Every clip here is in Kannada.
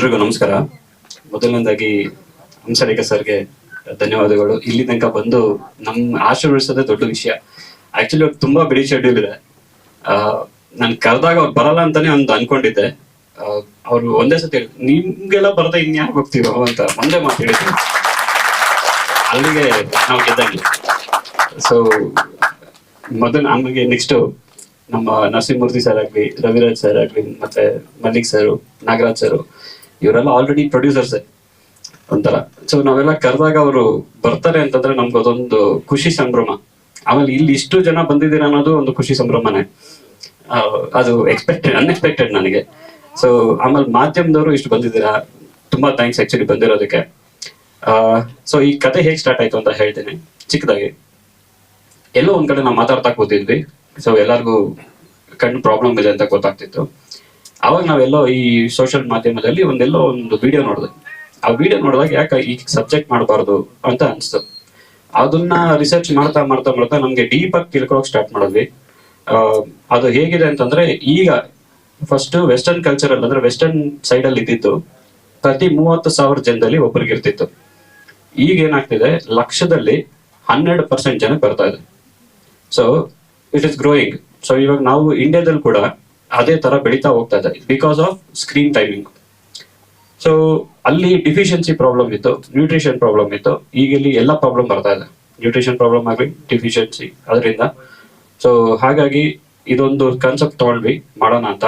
ಎಲ್ರಿಗೂ ನಮಸ್ಕಾರ. ಮೊದಲನೇದಾಗಿ ಹಂಸಲೇಖ ಸರ್ಗೆ ಧನ್ಯವಾದಗಳು. ಇಲ್ಲಿ ತನಕ ಬಂದು ನಮ್ ಆಶೀರ್ವದಿಸೋದೇ ದೊಡ್ಡ ವಿಷಯ. ಆಕ್ಚುಲಿ ಅವ್ರು ತುಂಬಾ ಬಿಡಿ ಶೆಡ್ಯೂಲ್ ಇದೆ. ನಾನು ಕರೆದಾಗ ಅವ್ರು ಬರಲ್ಲ ಅಂತಾನೆ ಒಂದು ಅನ್ಕೊಂಡಿದ್ದೆ. ಅವ್ರು ಒಂದೇ ಸತಿ ನಿಮ್ಗೆಲ್ಲ ಬರದ ಇನ್ಯಾಕೆ ಹೋಗ್ತೀರೋ? ಅಂತ ಒಂದೇ ಮಾತು ಹೇಳಿದ್ರು. ಅಲ್ಲಿಗೆ ನಾವು ಗೆದ್ದಂಗೆ. ಸೊ ಮೊದಲು ಆಮೇಲೆ ನೆಕ್ಸ್ಟ್ ನಮ್ಮ ನರಸಿಂಹಮೂರ್ತಿ ಸರ್ ಆಗ್ಲಿ, ರವಿರಾಜ್ ಸರ್ ಆಗ್ಲಿ, ಮತ್ತೆ ಮಲ್ಲಿಕ್ ಸರ್ ನಾಗರಾಜ್ ಸರ್ ಇವರೆಲ್ಲ ಆಲ್ರೆಡಿ ಪ್ರೊಡ್ಯೂಸರ್ಸ್ ಒಂಥರ. ಸೊ ನಾವೆಲ್ಲ ಕರೆದಾಗ ಅವರು ಬರ್ತಾರೆ ಅಂತಂದ್ರೆ ನಮ್ಗೆ ಅದೊಂದು ಖುಷಿ ಸಂಭ್ರಮ. ಆಮೇಲೆ ಇಲ್ಲಿ ಇಷ್ಟು ಜನ ಬಂದಿದ್ದೀರ ಅನ್ನೋದು ಒಂದು ಖುಷಿ ಸಂಭ್ರಮನೇ. ಅದು ಎಕ್ಸ್ಪೆಕ್ಟೆಡ್ ಅನ್ಎಕ್ಸ್ಪೆಕ್ಟೆಡ್ ನನಗೆ. ಸೊ ಆಮೇಲೆ ಮಾಧ್ಯಮದವರು ಇಷ್ಟು ಬಂದಿದ್ದೀರಾ, ತುಂಬಾ ಥ್ಯಾಂಕ್ಸ್ ಆಕ್ಚುಲಿ ಬಂದಿರೋದಕ್ಕೆ. ಸೊ ಈ ಕತೆ ಹೇಗೆ ಸ್ಟಾರ್ಟ್ ಆಯ್ತು ಅಂತ ಹೇಳ್ತೀನಿ. ಚಿಕ್ಕದಾಗಿ. ಎಲ್ಲೋ ಒಂದ್ ಕಡೆ ನಾವು ಮಾತಾಡ್ತಾ ಕೂತಿದ್ವಿ. ಸೊ ಎಲ್ಲರಿಗೂ ಕಣ್ಣು ಪ್ರಾಬ್ಲಮ್ ಇದೆ ಅಂತ ಗೊತ್ತಾಗ್ತಿತ್ತು. ಅವಾಗ ನಾವೆಲ್ಲೋ ಈ ಸೋಷಿಯಲ್ ಮಾಧ್ಯಮದಲ್ಲಿ ಒಂದೆಲ್ಲೋ ಒಂದು ವಿಡಿಯೋ ನೋಡಿದೆ. ಆ ವಿಡಿಯೋ ನೋಡಿದಾಗ ಯಾಕೆ ಈ ಸಬ್ಜೆಕ್ಟ್ ಮಾಡಬಾರ್ದು ಅಂತ ಅನಿಸ್ತು. ಅದನ್ನ ರಿಸರ್ಚ್ ಮಾಡ್ತಾ ಮಾಡ್ತಾ ಮಾಡ್ತಾ ನಮ್ಗೆ ಡೀಪ್ ಆಗಿ ತಿಳ್ಕೊಳಕ್ ಸ್ಟಾರ್ಟ್ ಮಾಡಿದ್ವಿ. ಅದು ಹೇಗಿದೆ ಅಂತಂದ್ರೆ ಈಗ ಫಸ್ಟ್ ವೆಸ್ಟರ್ನ್ ಕಲ್ಚರ್ ಅಲ್ಲಿ ಅಂದ್ರೆ ವೆಸ್ಟರ್ನ್ ಸೈಡ್ ಅಲ್ಲಿ ಇದ್ದಿದ್ದು ಪ್ರತಿ ಮೂವತ್ತು ಸಾವಿರ ಜನದಲ್ಲಿ ಒಬ್ಬರಿಗೆ ಇರ್ತಿತ್ತು. ಈಗ ಏನಾಗ್ತಿದೆ? ಲಕ್ಷದಲ್ಲಿ ಹನ್ನೆರಡು ಪರ್ಸೆಂಟ್ ಜನ ಬರ್ತಾ ಇದೆ. So it is growing so ಇವಾಗ ನಾವು ಇಂಡಿಯಾದಲ್ಲಿ ಕೂಡ ಅದೇ ತರ ಬೆಳೀತಾ ಹೋಗ್ತಾ ಇದೆ because of screen timing so ಅಲ್ಲಿ ಡಿಫಿಷಿಯನ್ಸಿ ಪ್ರಾಬ್ಲಮ್ ಇತ್ತು ನ್ಯೂಟ್ರಿಷನ್ ಪ್ರಾಬ್ಲಮ್ ಇತ್ತು ಈಗ ಇಲ್ಲಿ ಎಲ್ಲ ಪ್ರಾಬ್ಲಮ್ ಬರ್ತಾ ಇದೆ. ನ್ಯೂಟ್ರಿಷನ್ ಪ್ರಾಬ್ಲಮ್ ಆಗಲಿ ಡಿಫಿಷಿಯನ್ಸಿ ಅದರಿಂದ. ಸೊ ಹಾಗಾಗಿ ಇದೊಂದು ಕಾನ್ಸೆಪ್ಟ್ ತಗೊಂಡ್ವಿ ಮಾಡೋಣ ಅಂತ.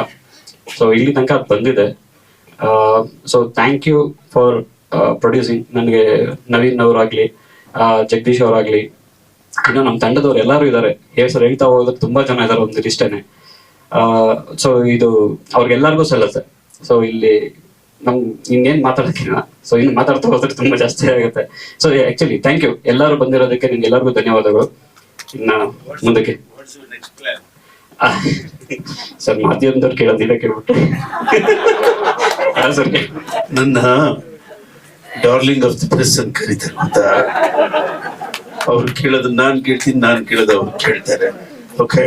ಸೊ ಇಲ್ಲಿ ತನಕ ಅದು ಬಂದಿದೆ. So thank you for producing ನನಗೆ ನವೀನ್ ಅವರಾಗ್ಲಿ ಜಗದೀಶ್ ಅವರಾಗ್ಲಿ, ಇನ್ನು ನಮ್ಮ ತಂಡದವ್ರು ಎಲ್ಲರೂ ಇದ್ದಾರೆ. ಸರ್ ಹೇಳ್ತಾ ಹೋದ್ರೆ ತುಂಬಾ ಜನ ಇದ್ದಾರೆ ಒಂದು ಇಷ್ಟೇನೆ ಸೊ ಇದು ಅವ್ರಿಗೆಲ್ಲರಿಗೂ ಸಲ್ಲತ್ತೆ. ಸೊ ಇಲ್ಲಿ ನಮ್ ಇನ್ನೇನ್ ಮಾತಾಡಕ್ಕಿಲ್ಲ. ಸೊ ಇನ್ನು ಮಾತಾಡ್ತಾ ಹೋದ್ರೆ ತುಂಬಾ ಜಾಸ್ತಿ ಆಗುತ್ತೆ. ಸೊ ಆಕ್ಚುಲಿ ಥ್ಯಾಂಕ್ ಯು ಎಲ್ಲರೂ ಬಂದಿರೋದಕ್ಕೆ ನಿಮ್ಗೆ ಎಲ್ಲರಿಗೂ ಧನ್ಯವಾದಗಳು. ಇನ್ನ ಮುಂದಕ್ಕೆ. ಸರ್, ಮಾಧ್ಯಮದವ್ರು ಕೇಳೋದಿಲ್ಲ ಕೇಳ್ಬಿಟ್ಟು. ಸರ್. ನನ್ನ ಡಾರ್ಲಿಂಗ್ ಆಫ್ ದಿ ಪ್ರೆಸ್ ಅಂತ ಕರೀತಾರೆ ಗೊತ್ತಾ ಅವ್ರು ಕೇಳೋದು ನಾನು ಕೇಳ್ತೀನಿ, ನಾನು ಕೇಳೋದು ಅವ್ರು ಕೇಳ್ತಾರೆ. Okay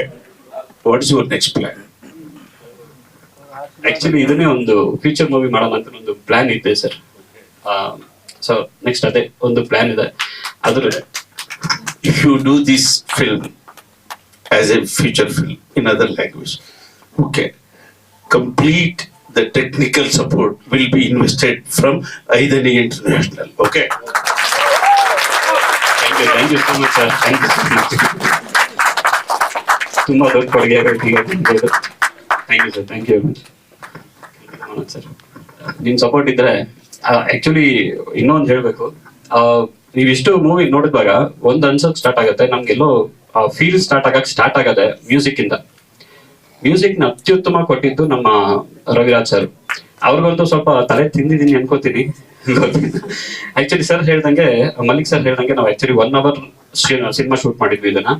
what's your next plan actually ಇದನ್ನೇ ಒಂದು ಫ್ಯೂಚರ್ ಮೂವಿ ಮಾಡೋಣ ಅಂತ ಒಂದು ಪ್ಲಾನ್ ಇದೆ ಸರ್ ಸೊ ನೆಕ್ಸ್ಟ್ ಅದೇ ಒಂದು ಪ್ಲಾನ್ ಇದೆ ಅದ್ರ if you do this film as a feature film in other language, okay, complete the technical support will be invested from Aidani International, okay? Thank you thank you so much sir thank you so much ತುಂಬಾ ದೊಡ್ಡ ಕೊಡುಗೆ thank you sir thank you much sir. ನಿಮ್ ಸಪೋರ್ಟ್ ಇದ್ರೆ ಆಕ್ಚುಲಿ ಇನ್ನೊಂದು ಹೇಳ್ಬೇಕು. ಆ, ನೀವಿಷ್ಟು ಮೂವಿ ನೋಡಿದಾಗ ಒಂದ್ ಅನ್ಸೋಕ್ ಸ್ಟಾರ್ಟ್ ಆಗುತ್ತೆ. ನಮ್ಗೆಲ್ಲೋ ಫೀಲ್ ಸ್ಟಾರ್ಟ್ ಆಗಕ್ ಸ್ಟಾರ್ಟ್ ಆಗದೆ ಮ್ಯೂಸಿಕ್ ಇಂದ. ಮ್ಯೂಸಿಕ್ನ ಅತ್ಯುತ್ತಮ ಕೊಟ್ಟಿದ್ದು ನಮ್ಮ ರವಿರಾಜ್ ಸರ್ ಅವ್ರಿಗಂತೂ ಸ್ವಲ್ಪ ತಲೆ ತಿಂದಿದ್ದೀನಿ ಅನ್ಕೋತೀನಿ. ಆಕ್ಚುಲಿ ಸರ್ ಹೇಳ್ದಂಗೆ ಮಲ್ಲಿಕ್ ಸರ್ ಹೇಳ್ದಂಗೆ ನಾವು actually one hour cinema shoot ಮಾಡಿದ್ವಿ ಇದನ್ನ.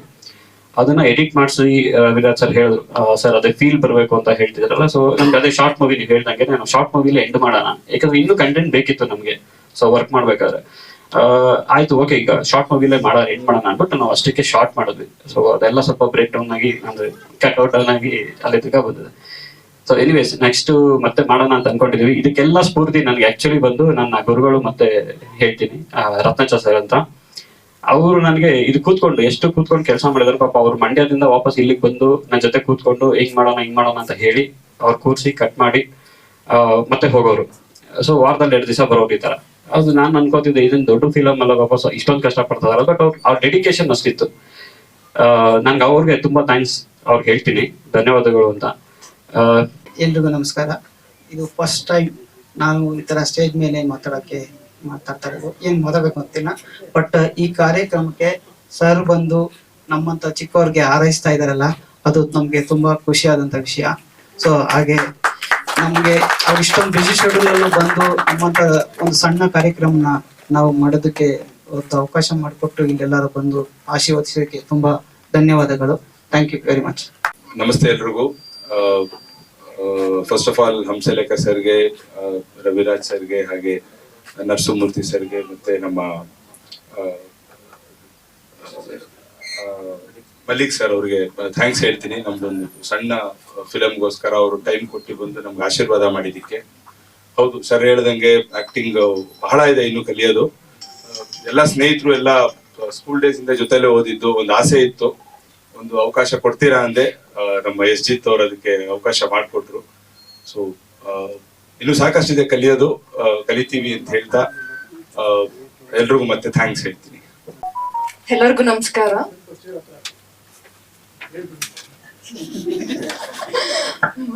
ಅದನ್ನ ಎಡಿಟ್ ಮಾಡಿಸಿ ವಿರಾಜ್ ಸರ್ ಹೇಳಿದ್ರು. ಸರ್ ಅದೇ ಫೀಲ್ ಬರಬೇಕು ಅಂತ ಹೇಳ್ತಿದ್ರಲ್ಲ ಸೊ ನಮ್ಗೆ ಅದೇ ಶಾರ್ಟ್ ಮೂವಿ ನೀವು ಹೇಳ್ದಂಗೆ ನಾನು ಶಾರ್ಟ್ ಮೂವಿಲಿ ಎಂಡ್ ಮಾಡೋಣ. ಯಾಕಂದ್ರೆ ಇನ್ನೂ ಕಂಟೆಂಟ್ ಬೇಕಿತ್ತು ನಮ್ಗೆ ಸೊ ವರ್ಕ್ ಮಾಡ್ಬೇಕಾದ್ರೆ. ಆಯ್ತು ಓಕೆ ಈಗ ಶಾರ್ಟ್ ಮೂವಿಲೇ ಮಾಡೋ ಎಂಡ್ ಮಾಡೋಣ ಅನ್ಬಿಟ್ಟು ನಾವು ಅಷ್ಟಕ್ಕೆ ಶಾರ್ಟ್ ಮಾಡಿದ್ವಿ. ಸೊ ಅದೆಲ್ಲ ಸ್ವಲ್ಪ ಬ್ರೇಕ್ ಡೌನ್ ಆಗಿ, ಅಂದ್ರೆ ಕಟ್ ಔಟ್ ಡೌನ್ ಆಗಿ ಅಲ್ಲಿ ತನಕ ಬಂದಿದೆ. ಸೊ ಎನಿವೇಸ್ ನೆಕ್ಸ್ಟ್ ಮತ್ತೆ ಮಾಡೋಣ ಅಂತ ಅನ್ಕೊಂಡಿದೀವಿ. ಇದಕ್ಕೆಲ್ಲ ಸ್ಫೂರ್ತಿ ನನಗೆ ಆಕ್ಚುಲಿ ಬಂದು ನನ್ನ ಗುರುಗಳು ಮತ್ತೆ ಹೇಳ್ತೀನಿ. ರತ್ನಚ ಸರ್ ಅಂತ. ಅವರು ನನಗೆ ಇದು ಕೂತ್ಕೊಂಡು ಎಷ್ಟು ಕೂತ್ಕೊಂಡು ಕೆಲಸ ಮಾಡಿದ್ರು ಪಾಪ ಅವ್ರು ಮಂಡ್ಯದಿಂದ ವಾಪಸ್ ಇಲ್ಲಿಗೆ ಬಂದು ನನ್ನ ಜೊತೆ ಕೂತ್ಕೊಂಡು ಹಿಂಗ್ ಮಾಡೋಣ ಹಿಂಗ್ ಮಾಡೋಣ ಅಂತ ಹೇಳಿ ಅವ್ರು ಕೂರಿಸಿ ಕಟ್ ಮಾಡಿ ಮತ್ತೆ ಹೋಗೋರು. ಸೊ ವಾರದಲ್ಲಿ ಎರಡು ದಿವಸ ಬರೋರು ಈ ತರ. ಅದು ನಾನು ಅನ್ಕೋತಿದ್ದೆ ಇದನ್ನ ದೊಡ್ಡ ಫಿಲಮ್ ಅಲ್ಲ ವಾಪಸ್ ಇಷ್ಟೊಂದು ಕಷ್ಟ ಪಡ್ತಾರಲ್ಲ ಬಟ್ ಅವ್ರ ಅವ್ರ ಡೆಡಿಕೇಶನ್ ಅಷ್ಟಿತ್ತು. ಆ, ನನ್ಗೆ ಅವ್ರಿಗೆ ತುಂಬಾ ಥ್ಯಾಂಕ್ಸ್ ಅವ್ರಿಗೆ ಹೇಳ್ತೀನಿ. ಧನ್ಯವಾದಗಳು ಅಂತ. ಎಲ್ರಿಗೂ ನಮಸ್ಕಾರ. ಇದು ಫಸ್ಟ್ ಟೈಮ್ ನಾನು ಈ ತರ ಸ್ಟೇಜ್ ಮೇಲೆ ಮಾತಾಡಕ್ಕೆ ಮಾತಾಡ್ತಾ ಇರೋದು ಏನ್ ಮಾತಾಡ್ಬೇಕು ಗೊತ್ತಿಲ್ಲ. ಬಟ್ ಈ ಕಾರ್ಯಕ್ರಮಕ್ಕೆ ಸರ್ ಬಂದು ನಮ್ಮಂತ ಚಿಕ್ಕವ್ರಿಗೆ ಹಾರೈಸ್ತಾ ಇದಾರಲ್ಲ ಅದು ನಮ್ಗೆ ತುಂಬಾ ಖುಷಿಯಾದಂತ ವಿಷಯ. ಸೊ ಹಾಗೆ ನಮ್ಗೆ ಅವ್ರು ಇಷ್ಟೊಂದು ಬಿಸಿ ಶೆಡ್ಯೂಲ್ ಅಲ್ಲೂ ಬಂದು ನಮ್ಮಂತ ಒಂದು ಸಣ್ಣ ಕಾರ್ಯಕ್ರಮನ ನಾವು ಮಾಡೋದಕ್ಕೆ ಒಂದು ಅವಕಾಶ ಮಾಡಿಕೊಟ್ಟು ಇಲ್ಲೆಲ್ಲರೂ ಬಂದು ಆಶೀರ್ವದಿಸೋದಕ್ಕೆ ತುಂಬಾ ಧನ್ಯವಾದಗಳು. ಥ್ಯಾಂಕ್ ಯು ವೆರಿ ಮಚ್ ನಮಸ್ತೆ ಎಲ್ರಿಗೂ. ಫಸ್ಟ್ ಆಫ್ ಆಲ್ ಹಂಸಲೇಖ ಸರ್ಗೆ ರವಿರಾಜ್ ಸರ್ಗೆ ಹಾಗೆ ನರಸಿಂಹಮೂರ್ತಿ ಸರ್ಗೆ ಮತ್ತೆ ನಮ್ಮ ಮಲ್ಲಿಕ್ ಸರ್ ಅವ್ರಿಗೆ ಥ್ಯಾಂಕ್ಸ್ ಹೇಳ್ತೀನಿ. ನಮ್ದೊಂದು ಸಣ್ಣ ಫಿಲಮ್ಗೋಸ್ಕರ ಅವರು ಟೈಮ್ ಕೊಟ್ಟು ಬಂದು ನಮ್ಗೆ ಆಶೀರ್ವಾದ ಮಾಡಿದ್ದಕ್ಕೆ. ಹೌದು ಸರ್ ಹೇಳ್ದಂಗೆ ಆಕ್ಟಿಂಗ್ ಬಹಳ ಇದೆ ಇನ್ನು ಕಲಿಯೋದು. ಎಲ್ಲ ಸ್ನೇಹಿತರು ಎಲ್ಲ ಸ್ಕೂಲ್ ಡೇಸ್ ಇಂದ ಜೊತೆಲೆ ಓದಿದ್ದು, ಒಂದು ಆಸೆ ಇತ್ತು. ಒಂದು ಅವಕಾಶ ಕೊಡ್ತೀರಾ ಅಂದೆ ನಮ್ಮ ಎಸ್ ಜಿತ್ ಅವ್ರು ಅದಕ್ಕೆ ಅವಕಾಶ ಮಾಡಿಕೊಟ್ರು. ಸೊ ಇನ್ನು ಸಾಕಷ್ಟಿದೆ ಕಲಿಯೋದು ಕಲಿತೀವಿ ಅಂತ ಹೇಳ್ತಾ ಎಲ್ರಿಗೂ ಮತ್ತೆ ಥ್ಯಾಂಕ್ಸ್ ಹೇಳ್ತೀನಿ. ಎಲ್ಲರಿಗೂ ನಮಸ್ಕಾರ.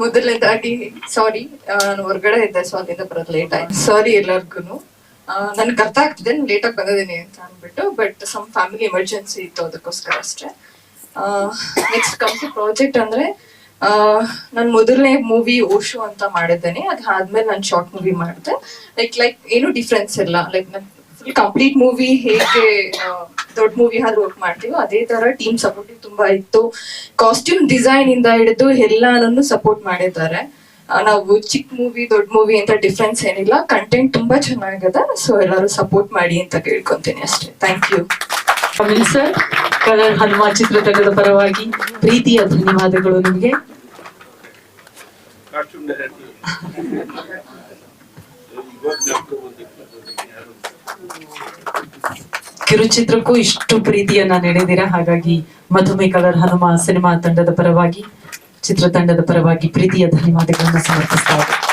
ಮೊದಲನೇದಾಗಿ ಸಾರಿ ನಾನು ಹೊರಗಡೆ ಇದ್ದೆ ಸೊ ಅದಿಂದ ಬರೋದು ಲೇಟ್ ಆಯ್ತು. ಸಾರಿ ಎಲ್ಲರಿಗೂ ನನ್ಗೆ ಅರ್ಥ ಆಗ್ತಿದೆ, ನಾನು ಲೇಟಾಗಿ ಬಂದಿದ್ದೀನಿ ಅಂತ ಅಂದ್ಬಿಟ್ಟು ಬಟ್ ಸಮ್ ಫ್ಯಾಮಿಲಿ ಎಮರ್ಜೆನ್ಸಿ ಇತ್ತು ಅದಕ್ಕೋಸ್ಕರ ಅಷ್ಟೇ. ನೆಕ್ಸ್ಟ್ ಕಂಪ್ನಿ ಪ್ರಾಜೆಕ್ಟ್ ಅಂದ್ರೆ ನಾನು ಮೊದಲನೇ ಮೂವಿ ಓಶು ಅಂತ ಮಾಡಿದ್ದೇನೆ. ಅದಾದ್ಮೇಲೆ ನಾನು ಶಾರ್ಟ್ ಮೂವಿ ಮಾಡಿದೆ. ಲೈಕ್ ಲೈಕ್ ಏನು ಡಿಫ್ರೆನ್ಸ್ ಇಲ್ಲ. ಲೈಕ್ ನನ್ ಫುಲ್ ಕಂಪ್ಲೀಟ್ ಮೂವಿ ಹೇಗೆ ದೊಡ್ಡ ಮೂವಿ ಆದ್ರೂ ವರ್ಕ್ ಮಾಡ್ತೀವೋ ಅದೇ ತರ ಟೀಮ್ ಸಪೋರ್ಟ್ ತುಂಬಾ ಇತ್ತು. ಕಾಸ್ಟ್ಯೂಮ್ ಡಿಸೈನ್ ಇಂದ ಹಿಡಿದು ಎಲ್ಲಾನು ಸಪೋರ್ಟ್ ಮಾಡಿದ್ದಾರೆ. ನಾವು ಚಿಕ್ಕ ಮೂವಿ ದೊಡ್ಡ ಮೂವಿ ಅಂತ ಡಿಫ್ರೆನ್ಸ್ ಏನಿಲ್ಲ. ಕಂಟೆಂಟ್ ತುಂಬಾ ಚೆನ್ನಾಗಿದೆ. ಸೊ ಎಲ್ಲರೂ ಸಪೋರ್ಟ್ ಮಾಡಿ ಅಂತ ಕೇಳ್ಕೊಂತೀನಿ ಅಷ್ಟೇ. ಥ್ಯಾಂಕ್ ಯು ಸರ್, ಕಲರ್ ಚಿತ್ರತಂಡದ ಪರವಾಗಿ ಪ್ರೀತಿಯ ಧನ್ಯವಾದಗಳು ನಿಮಗೆ. ಕಿರುಚಿತ್ರಕ್ಕೂ ಇಷ್ಟು ಪ್ರೀತಿಯನ್ನ ನೀಡಿದ್ದೀರಾ ಹಾಗಾಗಿ ಮಧುಮೆ ಕಲರ್ ಹನುಮ ಸಿನಿಮಾ ತಂಡದ ಪರವಾಗಿ, ಚಿತ್ರತಂಡದ ಪರವಾಗಿ ಪ್ರೀತಿಯ ಧನ್ಯವಾದಗಳನ್ನು ಸಮರ್ಪಿಸ್ತಾ